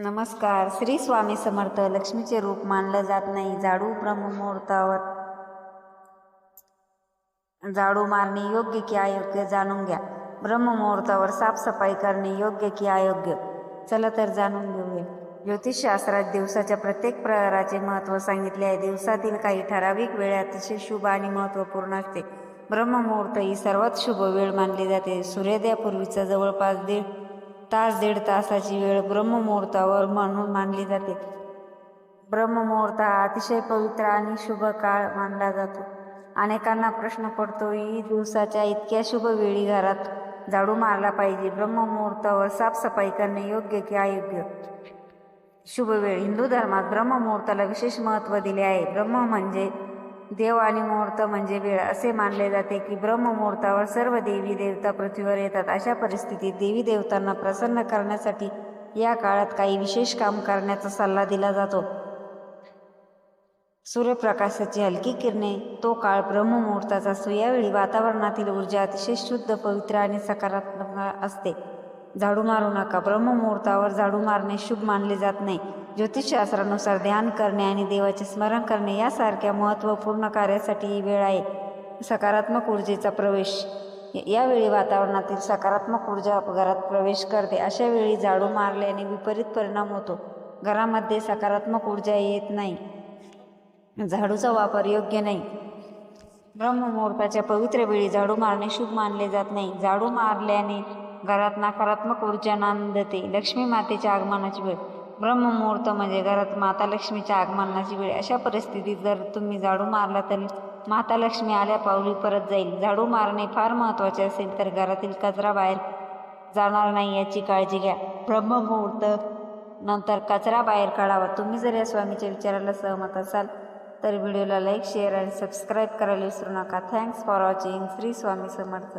नमस्कार. श्री स्वामी समर्थ लक्ष्मीचे रूप मानलं जात नाही. झाडू ब्रह्ममुहूर्तावर झाडू मारणे योग्य की अयोग्य जाणून घ्या. ब्रह्ममुहूर्तावर साफसफाई करणे योग्य की अयोग्य? चला तर जाणून घेऊया. ज्योतिषशास्त्रात दिवसाच्या प्रत्येक प्रहराचे महत्त्व सांगितले आहे. दिवसातील काही ठराविक वेळ अतिशय शुभ आणि महत्त्वपूर्ण असते. ब्रह्ममुहूर्त ही सर्वात शुभ वेळ मानली जाते. सूर्योदयापूर्वीचा जवळपास दीड तास दीड तासाची वेळ ब्रह्ममुहूर्तावर म्हणून मानली जाते. ब्रह्ममुहूर्त हा अतिशय पवित्र आणि शुभ काळ मानला जातो. अनेकांना प्रश्न पडतो ही दिवसाच्या इतक्या शुभ वेळी घरात झाडू मारला पाहिजे. ब्रह्ममुहूर्तावर साफसफाई करणे योग्य की अयोग्य? शुभ वेळ. हिंदू धर्मात ब्रह्ममुहूर्ताला विशेष महत्त्व दिले आहे. ब्रह्म म्हणजे देव आणि मुहूर्त म्हणजे वेळ असे मानले जाते की ब्रह्ममुहूर्तावर सर्व देवी देवता पृथ्वीवर येतात. अशा परिस्थितीत देवी देवतांना प्रसन्न करण्यासाठी या काळात काही विशेष काम करण्याचा सल्ला दिला जातो. सूर्यप्रकाशाची हलकी किरणे तो काळ ब्रह्ममुहूर्ताचा असतो. यावेळी वातावरणातील ऊर्जा अतिशय शुद्ध पवित्र आणि सकारात्मक असते. झाडू मारू नका. ब्रह्ममुहूर्तावर झाडू मारणे शुभ मानले जात नाही. ज्योतिषशास्त्रानुसार ध्यान करणे आणि देवाचे स्मरण करणे यासारख्या महत्त्वपूर्ण कार्यासाठी ही वेळ आहे. सकारात्मक ऊर्जेचा प्रवेश. यावेळी वातावरणातील सकारात्मक ऊर्जा घरात प्रवेश करते. अशा वेळी झाडू मारल्याने विपरीत परिणाम होतो. घरामध्ये सकारात्मक ऊर्जा येत नाही. झाडूचा वापर योग्य नाही. ब्रह्ममुहूर्ताच्या पवित्र वेळी झाडू मारणे शुभ मानले जात नाही. झाडू मारल्याने घरात नकारात्मक ऊर्जा नांदते. लक्ष्मी मातेच्या आगमनाची वेळ. ब्रह्ममुहूर्त म्हणजे घरात माता लक्ष्मीच्या आगमनाची वेळ. अशा परिस्थितीत जर तुम्ही झाडू मारला तर माता लक्ष्मी आल्या पावली परत जाईल. झाडू मारणे फार महत्त्वाचे असेल तर घरातील कचरा बाहेर जाणार नाही याची काळजी घ्या. ब्रह्ममुहूर्त नंतर कचरा बाहेर काढावा. तुम्ही जर या स्वामीच्या विचाराला सहमत असाल तर व्हिडिओला लाईक शेअर आणि सबस्क्राईब करायला विसरू नका. Thanks for watching. Shri Swami Samarth.